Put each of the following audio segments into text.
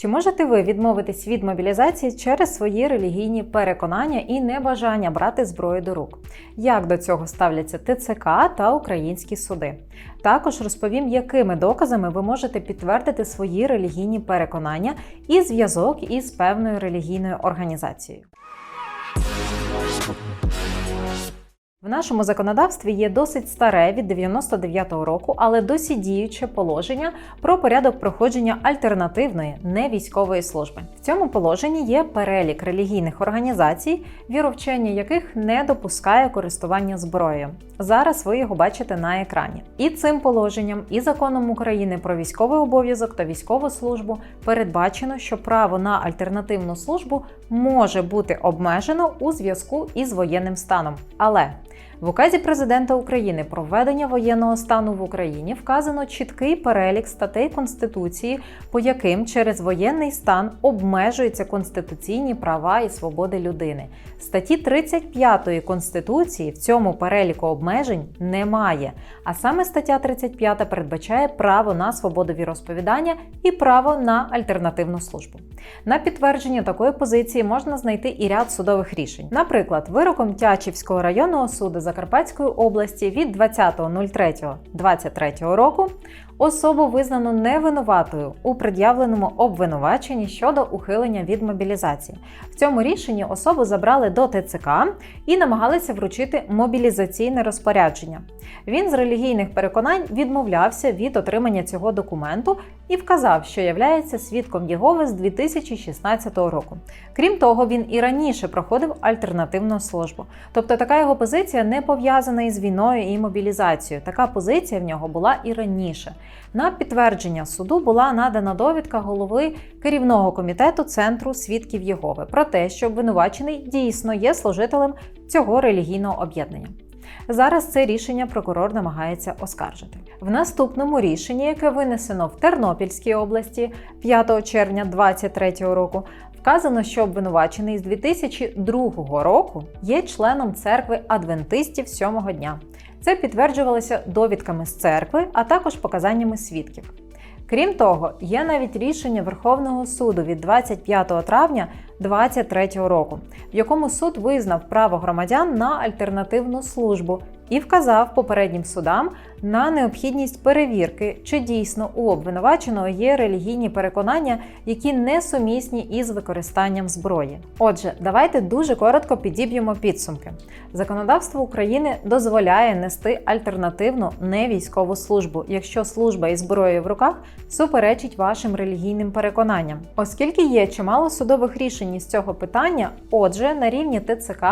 Чи можете ви відмовитись від мобілізації через свої релігійні переконання і небажання брати зброю до рук? Як до цього ставляться ТЦК та українські суди? Також розповім, якими доказами ви можете підтвердити свої релігійні переконання і зв'язок із певною релігійною організацією. В нашому законодавстві є досить старе від 99-го року, але досі діюче положення про порядок проходження альтернативної невійськової служби. В цьому положенні є перелік релігійних організацій, віровчення яких не допускає користування зброєю. Зараз ви його бачите на екрані. І цим положенням, і законом України про військовий обов'язок та військову службу передбачено, що право на альтернативну службу може бути обмежено у зв'язку із воєнним станом. Але в указі президента України про введення воєнного стану в Україні вказано чіткий перелік статей Конституції, по яким через воєнний стан обмежуються конституційні права і свободи людини. Статті 35 Конституції в цьому переліку обмежень немає. А саме стаття 35 передбачає право на свободу віросповідання і право на альтернативну службу. На підтвердження такої позиції можна знайти і ряд судових рішень. Наприклад, вироком Тячівського районного суду Закарпатської області від 20.03.23 року особу визнано невинуватою у пред'явленому обвинуваченні щодо ухилення від мобілізації. В цьому рішенні особу забрали до ТЦК і намагалися вручити мобілізаційне розпорядження. Він з релігійних переконань відмовлявся від отримання цього документу і вказав, що являється свідком Єгови з 2016 року. Крім того, він і раніше проходив альтернативну службу. Тобто така його позиція не пов'язана із війною і мобілізацією. Така позиція в нього була і раніше. На підтвердження суду була надана довідка голови керівного комітету Центру свідків Єгови про те, що обвинувачений дійсно є служителем цього релігійного об'єднання. Зараз це рішення прокурор намагається оскаржити. В наступному рішенні, яке винесено в Тернопільській області 5 червня 2023 року, вказано, що обвинувачений з 2002 року є членом церкви адвентистів сьомого дня. Це підтверджувалося довідками з церкви, а також показаннями свідків. Крім того, є навіть рішення Верховного суду від 25 травня 2023 року, в якому суд визнав право громадян на альтернативну службу і вказав попереднім судам на необхідність перевірки, чи дійсно у обвинуваченого є релігійні переконання, які несумісні із використанням зброї. Отже, давайте дуже коротко підіб'ємо підсумки. Законодавство України дозволяє нести альтернативну невійськову службу, якщо служба із зброєю в руках суперечить вашим релігійним переконанням, оскільки є чимало судових рішень із цього питання. Отже, на рівні ТЦК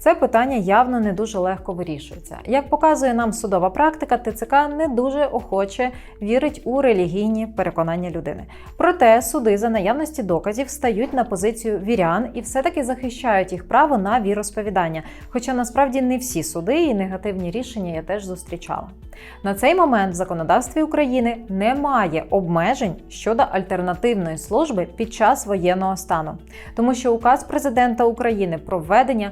це питання явно не дуже легко вирішується. Як показує нам судова практика, ТЦК не дуже охоче вірить у релігійні переконання людини. Проте суди за наявності доказів стають на позицію вірян і все-таки захищають їх право на віросповідання. Хоча насправді не всі суди і негативні рішення я теж зустрічала. На цей момент в законодавстві України немає обмежень щодо альтернативної служби під час воєнного стану, тому що указ президента України про введення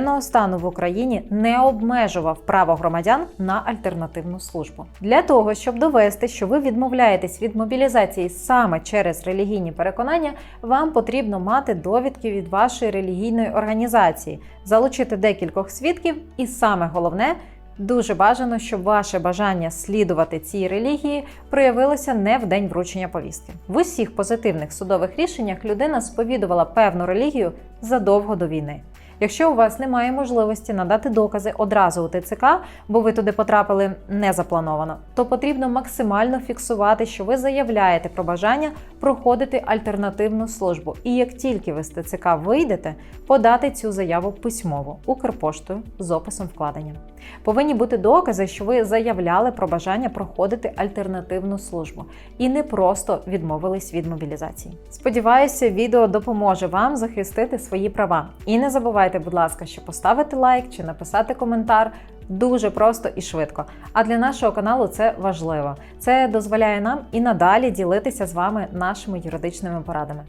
воєнного стану в Україні не обмежував право громадян на альтернативну службу. Для того щоб довести, що ви відмовляєтесь від мобілізації саме через релігійні переконання, вам потрібно мати довідки від вашої релігійної організації, залучити декількох свідків, і саме головне. Дуже бажано, щоб ваше бажання слідувати цій релігії проявилося не в день вручення повістки. В усіх позитивних судових рішеннях людина сповідувала певну релігію задовго до війни. Якщо у вас немає можливості надати докази одразу у ТЦК, бо ви туди потрапили незаплановано, то потрібно максимально фіксувати, що ви заявляєте про бажання проходити альтернативну службу. І як тільки ви з ТЦК вийдете, подати цю заяву письмово Укрпоштою з описом вкладення. Повинні бути докази, що ви заявляли про бажання проходити альтернативну службу і не просто відмовились від мобілізації. Сподіваюся, відео допоможе вам захистити свої права. І не забувайте, будь ласка, що поставити лайк чи написати коментар. Дуже просто і швидко. А для нашого каналу це важливо. Це дозволяє нам і надалі ділитися з вами нашими юридичними порадами.